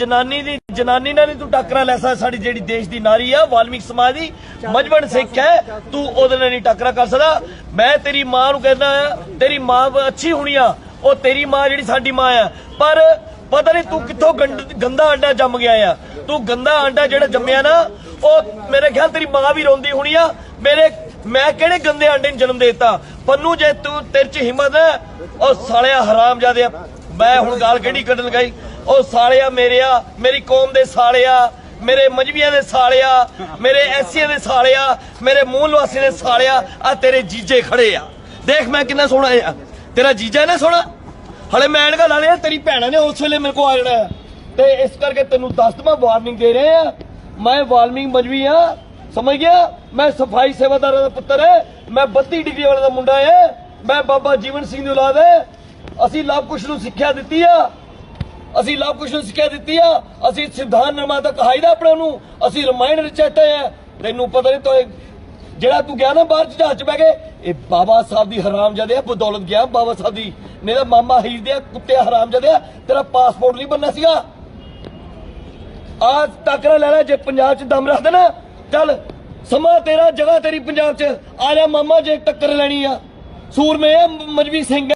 ਜਨਾਨੀ ਦੀ ਜਨਾਨੀ ਨਾਲ ਨਹੀਂ ਤੂੰ ਟੱਕਰਾ ਲੈ ਸਕਦਾ ਸਾਡੀ ਜਿਹੜੀ ਦੇਸ਼ ਦੀ ਨਾਰੀ ਆ ਵਾਲਮੀਕ ਸਮਾਜ ਦੀ ਮਜਬਨ ਸਿੱਖ ਹੈ ਤੂੰ ਉਹਦੇ ਨਾਲ ਨਹੀਂ ਟੱਕਰਾ ਕਰ ਸਕਦਾ। ਮੈਂ ਤੇਰੀ ਮਾਂ ਨੂੰ ਕਹਿੰਦਾ ਆ, ਤੇਰੀ ਮਾਂ ਅੱਛੀ ਹੋਣੀ ਆ ਉਹ ਤੇਰੀ ਮਾਂ ਜਿਹੜੀ ਸਾਡੀ ਮਾਂ ਆ। ਪਰ ਪਤਾ ਨਹੀਂ ਤੂੰ ਕਿੱਥੋਂ ਗੰਦਾ ਆਂਡਾ ਜੰਮ ਗਿਆ ਆ। ਤੂੰ ਗੰਦਾ ਆਂਡਾ ਜਿਹੜਾ ਜੰਮਿਆ ਨਾ ਉਹ ਮੇਰੇ ਖਿਆਲ ਤੇਰੀ ਮਾਂ ਵੀ ਰੋਂਦੀ ਹੋਣੀ ਆ। ਮੇਰੇ ਮੈਂ ਕਿਹੜੇ ਗੰਦੇ ਆਂਡੇ ਨੂੰ ਜਨਮ ਦੇਤਾ? ਪੰਨੂ ਜੇ ਤੂੰ ਤੇਰੇ ਚ ਹਿੰਮਤ ਹੈ ਉਹ ਸਾਲਿਆ ਹਰਾਮਜ਼ਾਦੇ ਆ। ਮੈਂ ਹੁਣ ਗਾਲ ਕਿਹੜੀ ਕੱਢਣ ਗਈ? ਉਹ ਸਾਲਿਆ ਮੇਰਿਆ, ਮੇਰੀ ਕੌਮ ਦੇ ਸਾਲਿਆ, ਮੇਰੇ ਮਜਬੀਆਂ ਦੇ ਸਾਲਿਆ, ਮੇਰੇ ਐਸੀਆਂ ਦੇ ਸਾਲਿਆ, ਮੇਰੇ ਮੂਲ ਨਿਵਾਸੀ ਦੇ ਸਾਲਿਆ ਆ ਤੇਰੇ ਜੀਜੇ ਖੜੇ ਆ। ਦੇਖ ਮੈਂ ਕਿੰਨਾ ਸੋਹਣਾ ਆ। ਤੇਰਾ ਜੀਜਾ ਨਾ ਸੋਹਣਾ? ਹਲੇ ਮੈਂ ਐਨਕਾਂ ਲਾ ਲਿਆ ਤੇਰੀ ਭੈਣਾਂ ਨੇ ਉਸ ਵੇਲੇ ਮੇਰੇ ਕੋਲ ਆ ਜਾਣਾ। ਤੇ ਇਸ ਕਰਕੇ ਤੈਨੂੰ ਦੱਸ ਦਵਾਂ ਵਾਰਨਿੰਗ ਦੇ ਰਹੇ ਆ। ਮੈਂ ਵਾਲਮੀਕ ਮਜਬੀ ਆ। ਸਮਝ ਗਿਆ? ਮੈਂ ਸਫ਼ਾਈ ਸੇਵਾਦਾਰਾਂ ਦਾ ਪੁੱਤਰ ਹੈ ਮੈਂ 32 ਡਿਗਰੀ ਵਾਲੇ ਦਾ ਮੁੰਡਾ ਹੈ ਮੈਂ ਬਾਬਾ ਜੀਵਨ ਸਿੰਘ ਦੀ ਔਲਾਦ ਹੈ ਅਸੀਂ ਲਵ ਕੁਸ਼ ਨੂੰ ਸਿੱਖਿਆ ਦਿੱਤੀ ਆ। ਅਸੀਂ ਲਵ ਕੁਸ਼ ਸਿੱਖਿਆ ਦਿੱਤੀ ਆ ਅਸੀਂ ਸਿਧਾਨ ਨਿਰਮਾਤਾ ਕਹਾਈਦਾ ਆਪਣੇ ਨੂੰ ਅਸੀਂ ਰਮਾਇਣ ਰਚਾਟੇ ਆ। ਤੈਨੂੰ ਪਤਾ ਨਹੀਂ ਤੋਏ ਜਿਹੜਾ ਤੂੰ ਗਿਆ ਨਾ ਬਾਹਰ ਜਹਾਜ਼ ਚ ਬਹਿ ਕੇ ਇਹ ਬਾਬਾ ਸਾਹਿਬ ਦੀ ਹਰਾਮਜ਼ਾਦੇ ਆ ਬਦੌਲਤ ਗਿਆ ਬਾਬਾ ਸਾਹਿਬ ਦੀ। ਨਹੀਂ ਮਾਮਾ ਹੀਰ ਦੇ ਕੁੱਤੇ ਹਰਾਮਜ਼ਾਦੇ ਆ ਤੇਰਾ ਪਾਸਪੋਰਟ ਨਹੀਂ ਬਣਨਾ ਸੀਗਾ। ਆ ਟੱਕਰਾ ਲੈ ਜੇ ਪੰਜਾਬ ਚ ਦਮ ਰੱਖਦੇ ਨਾ ਚੱਲ ਸਮਾਂ ਤੇਰਾ ਜਗ੍ਹਾ ਤੇਰੀ ਪੰਜਾਬ ਚ। ਆ ਜਾ ਮਾਮਾ ਜੇ ਟੱਕਰ ਲੈਣੀ ਆ। ਸੂਰਮੇ ਆ, ਸਿੰਘ।